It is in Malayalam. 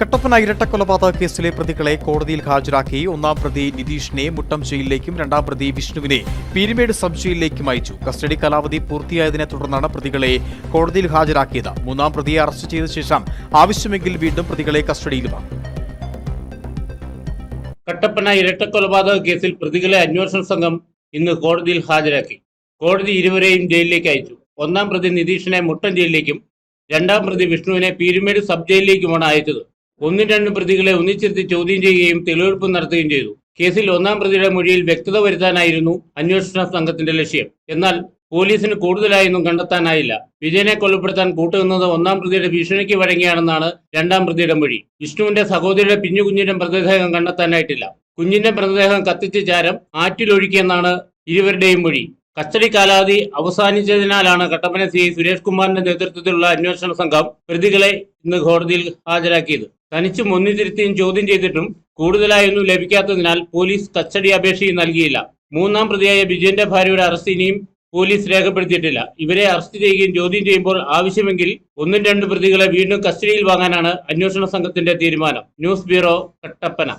കട്ടപ്പന ഇരട്ടക്കൊലപാതക കേസിലെ പ്രതികളെ കോടതിയിൽ ഹാജരാക്കി ഒന്നാം പ്രതി നിതീഷിനെ മുട്ടം ജയിലിലേക്കും രണ്ടാം പ്രതി വിഷ്ണുവിനെ പീരുമേട് സബ് ജയിലിലേക്കും അയച്ചു. കസ്റ്റഡി കാലാവധി പൂർത്തിയായതിനെ തുടർന്നാണ് പ്രതികളെ കോടതിയിൽ ഹാജരാക്കിയത്. മൂന്നാം പ്രതിയെ അറസ്റ്റ് ചെയ്ത ശേഷം ആവശ്യമെങ്കിൽ വീണ്ടും പ്രതികളെ കസ്റ്റഡിയിലുമാണ് കട്ടപ്പന ഇരട്ടക്കൊലപാതക കേസിൽ പ്രതികളെ അന്വേഷണ സംഘം ഇന്ന് കോടതിയിൽ ഹാജരാക്കി. കോടതി ഇരുവരെയും ജയിലിലേക്ക് അയച്ചു. ഒന്നാം പ്രതി നിതീഷിനെ മുട്ടം ജയിലിലേക്കും രണ്ടാം പ്രതി വിഷ്ണുവിനെ പീരുമേട് സബ് ജയിലിലേക്കുമാണ് അയച്ചത്. ഒന്നും രണ്ടും പ്രതികളെ ഒന്നിച്ചിരുത്തി ചോദ്യം ചെയ്യുകയും തെളിവെടുപ്പ് നടത്തുകയും ചെയ്തു. കേസിൽ ഒന്നാം പ്രതിയുടെ മൊഴിയിൽ വ്യക്തത വരുത്താനായിരുന്നു അന്വേഷണ സംഘത്തിന്റെ ലക്ഷ്യം. എന്നാൽ പോലീസിന് കൂടുതലായൊന്നും കണ്ടെത്താനായില്ല. വിജയനെ കൊലപ്പെടുത്താൻ കൂട്ടുനിന്നത് ഒന്നാം പ്രതിയുടെ ഭീഷണിക്ക് വഴങ്ങിയാണെന്നാണ് രണ്ടാം പ്രതിയുടെ മൊഴി. വിഷ്ണുവിന്റെ സഹോദരിയുടെ പിഞ്ഞു കുഞ്ഞിന്റെ മൃതദേഹം കണ്ടെത്താനായിട്ടില്ല. കുഞ്ഞിന്റെ മൃതദേഹം കത്തിച്ച ചാരം ആറ്റിലൊഴുക്കിയെന്നാണ് ഇരുവരുടെയും മൊഴി. കസ്റ്റഡി കാലാവധി അവസാനിച്ചതിനാലാണ് കട്ടപ്പന സി സുരേഷ് കുമാറിന്റെ നേതൃത്വത്തിലുള്ള അന്വേഷണ സംഘം പ്രതികളെ ഇന്ന് കോടതിയിൽ ഹാജരാക്കിയത്. തനിച്ചും ഒന്നിതിരുത്തിയും ചോദ്യം ചെയ്തിട്ടും കൂടുതലായൊന്നും ലഭിക്കാത്തതിനാൽ പോലീസ് കസ്റ്റഡി അപേക്ഷയും നൽകിയില്ല. മൂന്നാം പ്രതിയായ ബിജുവിന്റെ ഭാര്യയുടെ അറസ്റ്റ് ഇനിയും പോലീസ് രേഖപ്പെടുത്തിയിട്ടില്ല. ഇവരെ അറസ്റ്റ് ചെയ്യുകയും ചോദ്യം ചെയ്യുമ്പോൾ ആവശ്യമെങ്കിൽ ഒന്നും രണ്ട് പ്രതികളെ വീണ്ടും കസ്റ്റഡിയിൽ വാങ്ങാനാണ് അന്വേഷണ സംഘത്തിന്റെ തീരുമാനം. News bureau Kattappana.